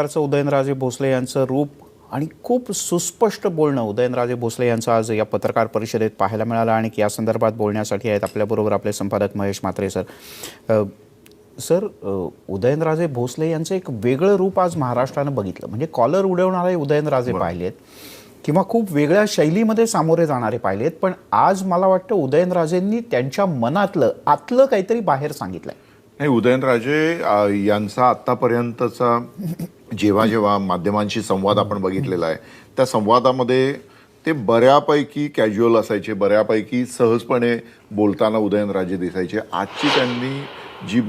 प्रकारचं उदयनराजे भोसले यांचं रूप आणि खूप सुस्पष्ट बोलणं. उदयनराजे भोसले यांचं आज या पत्रकार परिषदेत पाहायला मिळालं आणि या संदर्भात बोलण्यासाठी आहेत आपल्याबरोबर आपले संपादक महेश म्हात्रे सर. सर उदयनराजे भोसले यांचं एक वेगळं रूप आज महाराष्ट्रानं बघितलं. म्हणजे कॉलर उडवणारे उदयनराजे पाहिलेत किंवा खूप वेगळ्या शैलीमध्ये सामोरे जाणारे पाहिलेत. पण आज मला वाटतं उदयनराजेंनी त्यांच्या मनातलं आतलं काहीतरी बाहेर सांगितलंय. नाही उदयनराजे यांचा आतापर्यंतचा जेव्हा जेव्हा माध्यमांशी संवाद आपण बघितलेला आहे त्या संवादामध्ये ते बऱ्यापैकी कॅज्युअल असायचे बऱ्यापैकी सहजपणे बोलताना उदयनराजे दिसायचे. आजची त्यांनी जी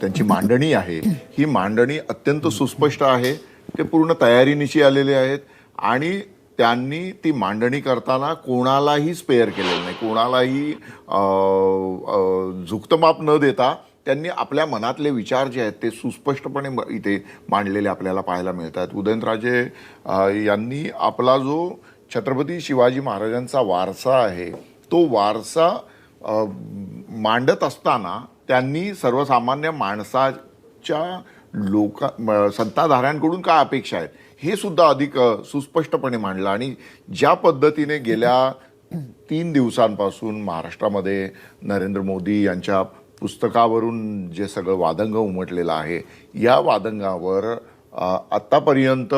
त्यांची मांडणी आहे ही मांडणी अत्यंत सुस्पष्ट आहे ते पूर्ण तयारीनिशी आलेले आहेत आणि त्यांनी ती मांडणी करताना कोणालाही स्पेअर केलेलं नाही. कोणालाही झुक्तमाप झुकतमाप न देता त्यांनी आपल्या मनातले विचार जे आहेत ते सुस्पष्टपणे म- इथे मांडलेले आपल्याला पाहायला मिळतात. उदयनराजे यांनी आपला जो छत्रपती शिवाजी महाराजांचा वारसा आहे तो वारसा मांडत असताना त्यांनी सर्वसामान्य माणसाच्या लोक संताधाऱ्यांकडून सत्ताधाऱ्यांकडून काय अपेक्षा आहेत? हे सुद्धा अधिक सुस्पष्टपणे मांडलं. आणि ज्या पद्धतीने गेल्या तीन दिवसांपासून महाराष्ट्रामध्ये नरेंद्र मोदी यांच्या पुस्तकावरून जे सगळं वादंग उमटलेलं आहे या वादंगावर आत्तापर्यंत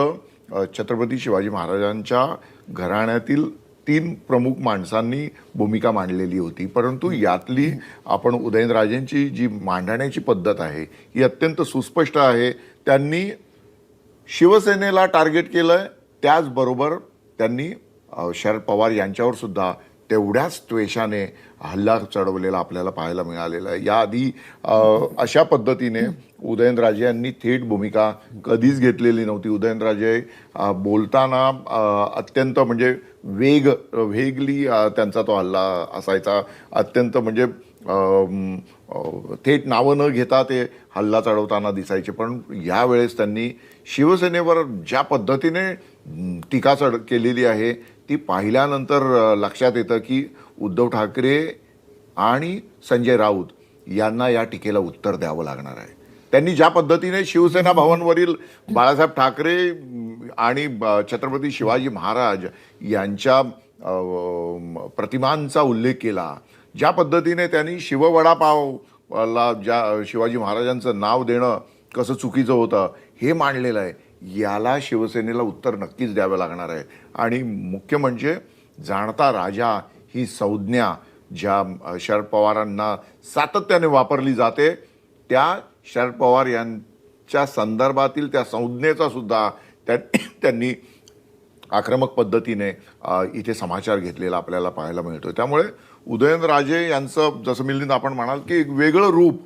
छत्रपती शिवाजी महाराजांच्या घराण्यातील तीन प्रमुख माणसांनी भूमिका मांडलेली होती. परंतु यातली आपण उदयनराजेंची जी मांडण्याची पद्धत आहे ही अत्यंत सुस्पष्ट आहे. त्यांनी शिवसेनेला टार्गेट केलंय. त्याचबरोबर त्यांनी शरद पवार यांच्यावर सुद्धा तेवढ्याच त्वेषाने हल्ला चढवलेला आपल्याला पाहायला मिळालेला आहे. याआधी अशा पद्धतीने उदयनराजे यांनी थेट भूमिका कधीच घेतलेली नव्हती. उदयनराजे बोलताना अत्यंत म्हणजे वेग वेगली त्यांचा तो हल्ला असायचा. अत्यंत म्हणजे थेट नावं न घेता ते हल्ला चढवताना दिसायचे. पण यावेळेस त्यांनी शिवसेनेवर ज्या पद्धतीने टीका चढ केलेली आहे ती पाहिल्यानंतर लक्षात येतं की उद्धव ठाकरे आणि संजय राऊत यांना या टीकेला उत्तर द्यावं लागणार आहे. त्यांनी ज्या पद्धतीने शिवसेना भवनवरील बाळासाहेब ठाकरे आणि ब- छत्रपती शिवाजी महाराज यांच्या प्रतिमांचा उल्लेख केला ज्या पद्धतीने त्यांनी शिववडापावला ज्या शिवाजी महाराजांचं नाव देणं कसं चुकीचं होतं हे मांडलेलं आहे याला शिवसेनेला उत्तर नक्कीच द्यावं लागणार आहे. आणि मुख्य म्हणजे जाणता राजा ही संज्ञा ज्या शरद पवारांना सातत्याने वापरली जाते त्या शरद पवार यांच्या संदर्भातील त्या संज्ञेचा सुद्धा त्या त्यांनी आक्रमक पद्धतीने इथे समाचार घेतलेला आपल्याला पाहायला मिळतो त्यामुळे उदयनराजे यांचं जसं मिलिंद आपण म्हणाल की एक वेगळं रूप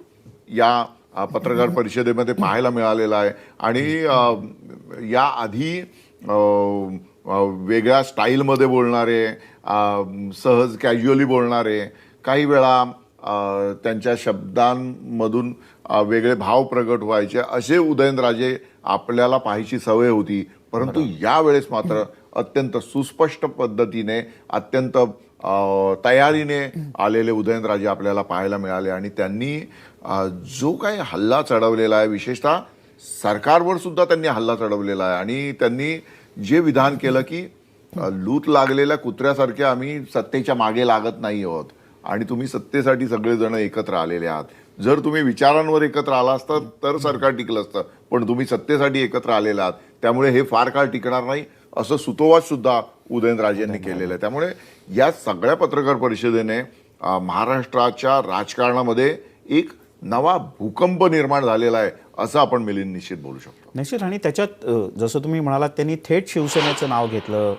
या पत्रकार परिषदेमध्ये पाहायला मिळालेलं आहे. आणि या आधी वेगळ्या स्टाईलमध्ये बोलणारे सहज कॅज्युअली बोलणारे काही वेळा त्यांच्या शब्दांमधून वेगळे भाव प्रगट व्हायचे असे उदयनराजे आपल्याला पाहायची सवय होती. परंतु यावेळेस मात्र अत्यंत सुस्पष्ट पद्धतीने अत्यंत तयारीने आलेले उदयनराजे आपल्याला पाहायला मिळाले आणि त्यांनी जो काही हल्ला चढवलेला आहे विशेषतः सरकारवर सुद्धा त्यांनी हल्ला चढवलेला आहे. आणि त्यांनी जे विधान केलं की लूट लूत लागलेल्या कुत्र्यासारखे आम्ही सत्तेच्या मागे लागत नाही आहोत. आणि तुम्ही सत्तेसाठी सगळेजण एकत्र आलेले आहात. जर तुम्ही विचारांवर एकत्र आला असता तर सरकार टिकलं असतं. पण तुम्ही सत्तेसाठी एकत्र आलेला आहात. त्यामुळे हे फार काळ टिकणार नाही. असं सुतोवाच सुद्धा उदयनराजे. यांनी केलेलं आहे. त्यामुळे या सगळ्या पत्रकार परिषदेने महाराष्ट्राच्या राजकारणामध्ये एक नवा भूकंप निर्माण झालेला आहे असं आपण मिलिंद निश्चित बोलू शकतो. निश्चित आणि त्याच्यात जसं तुम्ही म्हणालात त्यांनी थेट शिवसेनेचं नाव घेतलं.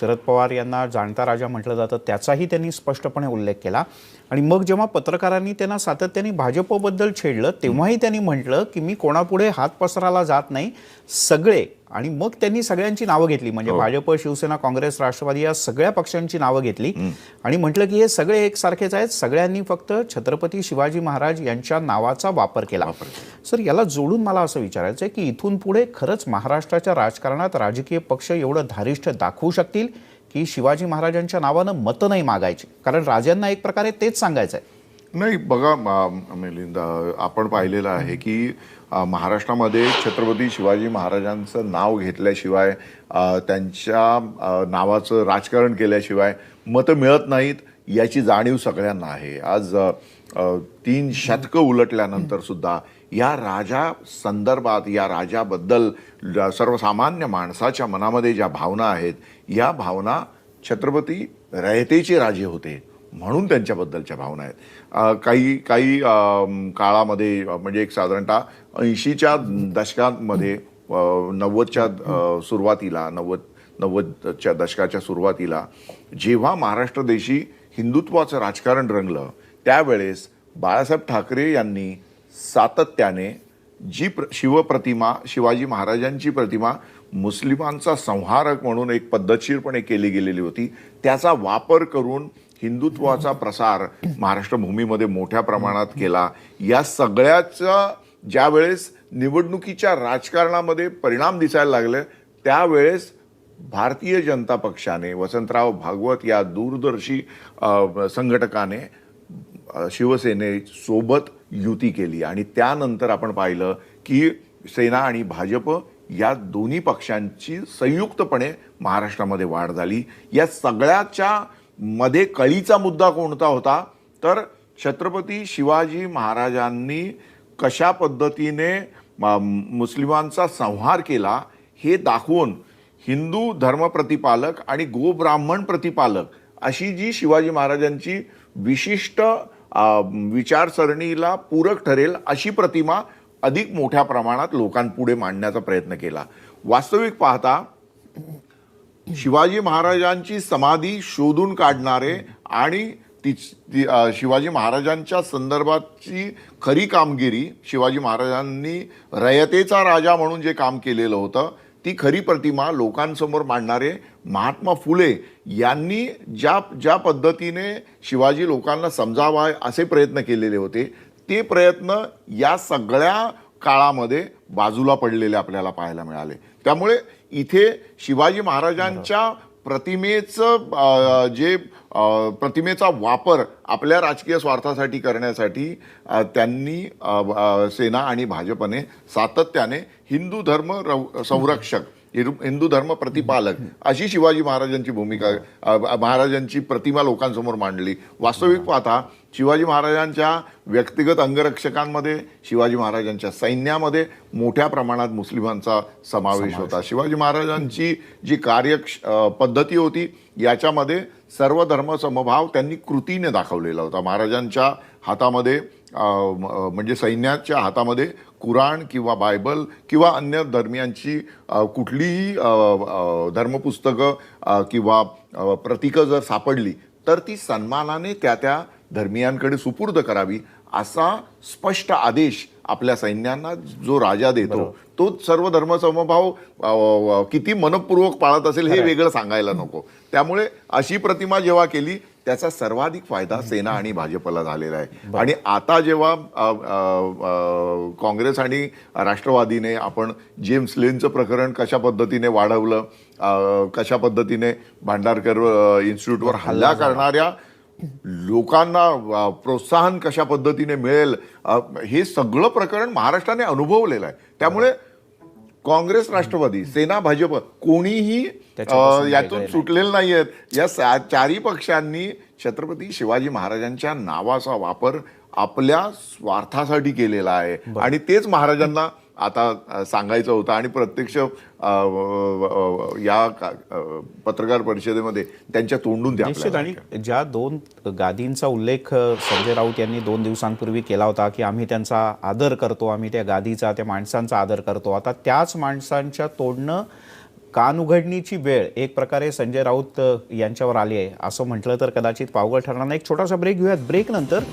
शरद पवार यांना जाणता राजा म्हटलं जातं त्याचाही त्यांनी स्पष्टपणे उल्लेख केला. आणि मग जेव्हा पत्रकारांनी त्यांना सातत्याने भाजपबद्दल छेडलं तेव्हाही त्यांनी म्हटलं की मी कोणापुढे हात पसरायला जात नाही. सगळे आणि मग त्यांनी सगळ्यांची नावं घेतली. म्हणजे भाजप शिवसेना काँग्रेस राष्ट्रवादी या सगळ्या पक्षांची नावं घेतली. आणि म्हटलं की हे सगळे एकसारखेच आहेत. सगळ्यांनी फक्त छत्रपती शिवाजी महाराज यांच्या नावाचा वापर केला. सर याला जोडून मला असं विचारायचं आहे की इथून पुढे खरंच महाराष्ट्राच्या राजकारणात राजकीय पक्ष एवढं धारिष्ठ दाखवू शकतील की शिवाजी महाराजांच्या नावानं मतं नाही मागायची? कारण राजांना एक प्रकारे तेच सांगायचं आहे नाही बघा म- मिलिंद आपण पाहिलेलं आहे की महाराष्ट्रामध्ये छत्रपती शिवाजी महाराजांचं नाव घेतल्याशिवाय त्यांच्या नावाचं राजकारण केल्याशिवाय मतं मिळत नाहीत याची जाणीव सगळ्यांना आहे. आज तीन शतकं उलटल्यानंतर सुद्धा या राजा संदर्भात या राजाबद्दल सर्वसामान्य माणसाच्या मनामध्ये ज्या भावना आहेत या भावना छत्रपती रयतेचे राजे होते. म्हणून त्यांच्याबद्दलच्या भावना आहेत. काही काही काळामध्ये म्हणजे एक साधारणतः ऐंशीच्या दशकांमध्ये नव्वदच्या सुरुवातीला नव्वद नव्वदच्या दशकाच्या सुरुवातीला जेव्हा महाराष्ट्र देशी हिंदुत्वाचं राजकारण रंगलं त्यावेळेस बाळासाहेब ठाकरे यांनी सातत्याने जी प्र शिवप्रतिमा शिवाजी महाराजांची प्रतिमा मुस्लिमांचा संहारक म्हणून एक पद्धतशीरपणे केली गेलेली होती त्याचा वापर करून हिंदुत्वाचा प्रसार महाराष्ट्र भूमीमध्ये मोठ्या प्रमाणात केला. या सगळ्याचा ज्यावेळेस निवडणुकीच्या राजकारणामध्ये परिणाम दिसायला लागले त्यावेळेस भारतीय जनता पक्षाने वसंतराव भागवत या दूरदर्शी संघटकाने शिवसेने शिवसेनेसोबत युती केली. आणि त्यानंतर आपण पाहिलं की सेना आणि भाजप या दोन्ही पक्षांची संयुक्तपणे महाराष्ट्रामध्ये वाढ झाली. या सगळ्याच्या मध्ये कळीचा मुद्दा कोणता होता? तर छत्रपती शिवाजी महाराजांनी कशा पद्धतीने मुस्लिमांचा संहार केला हे दाखवून हिंदू धर्म प्रतिपालक आणि गोब्राह्मण प्रतिपालक अशी जी शिवाजी महाराजांची विशिष्ट विचारसरणीला पूरक ठरेल अशी प्रतिमा अधिक मोठ्या प्रमाणात लोकांपुढे मांडण्याचा प्रयत्न केला. वास्तविक पाहता शिवाजी महाराजांची समाधी शोधून काढणारे आणि ती शिवाजी महाराजांच्या संदर्भातची खरी कामगिरी शिवाजी महाराजांनी रयतेचा राजा म्हणून जे काम केलेलं होतं ती खरी प्रतिमा लोकांसमोर मांडणारे महात्मा फुले यांनी ज्या ज्या पद्धतीने शिवाजी लोकांना समजावा असे प्रयत्न केलेले होते ते प्रयत्न या सगळ्या काळामध्ये बाजूला पडलेले आपल्याला पाहायला मिळाले. त्यामुळे इथे शिवाजी महाराजांच्या प्रतिमेचं जे प्रतिमेचा वापर आपल्या राजकीय स्वार्थासाठी करण्यासाठी त्यांनी सेना आणि भाजपने सातत्याने हिंदू धर्म संरक्षक हिंदू धर्म प्रतिपालक अशी शिवाजी महाराजांची भूमिका महाराजांची प्रतिमा लोकांसमोर मांडली. वास्तविक पाहता शिवाजी महाराजांच्या व्यक्तिगत अंगरक्षकांमध्ये शिवाजी महाराजांच्या सैन्यामध्ये मोठ्या प्रमाणात मुस्लिमांचा समावेश होता. शिवाजी महाराजांची जी कार्य पद्धती होती याच्यामध्ये सर्व धर्म समभाव त्यांनी कृतीने दाखवलेला होता. महाराजांच्या हातामध्ये म्हणजे सैन्याच्या हातामध्ये कुराण किंवा बायबल किंवा अन्य धर्मियांची कुठलीही धर्मपुस्तकं किंवा प्रतीकं जर सापडली तर ती सन्मानाने त्या त्या धर्मियांकडे सुपूर्द करावी असा स्पष्ट आदेश आपल्या सैन्यांना जो राजा देतो तो सर्व धर्मसमभाव किती मनपूर्वक पाळत असेल हे वेगळं सांगायला नको. त्यामुळे अशी प्रतिमा जेव्हा केली त्याचा सर्वाधिक फायदा सेना आणि भाजपला झालेला आहे. आणि आता जेव्हा काँग्रेस आणि राष्ट्रवादीने आपण जेम्स लेनचं प्रकरण कशा पद्धतीने वाढवलं कशा पद्धतीने भांडारकर इन्स्टिट्यूटवर हल्ला करणाऱ्या लोकांना प्रोत्साहन कशा पद्धतीने मिळेल हे सगळं प्रकरण महाराष्ट्राने अनुभवलेलं आहे. त्यामुळे काँग्रेस राष्ट्रवादी सेना भाजप कोणीही यातून सुटलेलं नाहीयेत. या सा- चारही पक्षांनी छत्रपती शिवाजी महाराजांच्या नावाचा वापर आपल्या स्वार्थासाठी केलेला आहे. आणि तेच महाराजांना आता सांगायचं होतं आणि प्रत्यक्ष या पत्रकार परिषदेमध्ये त्यांच्या तोंडून आपल्याला आणि ज्या दोन गादींचा उल्लेख संजय राऊत यांनी दोन दिवसांपूर्वी केला होता की आम्ही त्यांचा आदर करतो आम्ही त्या गादीचा त्या माणसांचा आदर करतो. आता त्याच माणसांच्या तोडणं कान उघडणीची वेळ एक प्रकारे संजय राऊत यांच्यावर आली आहे. असं म्हटलं तर कदाचित पावगळ ठरणार नाही. एक छोटासा ब्रेक घेऊयात. ब्रेक नंतर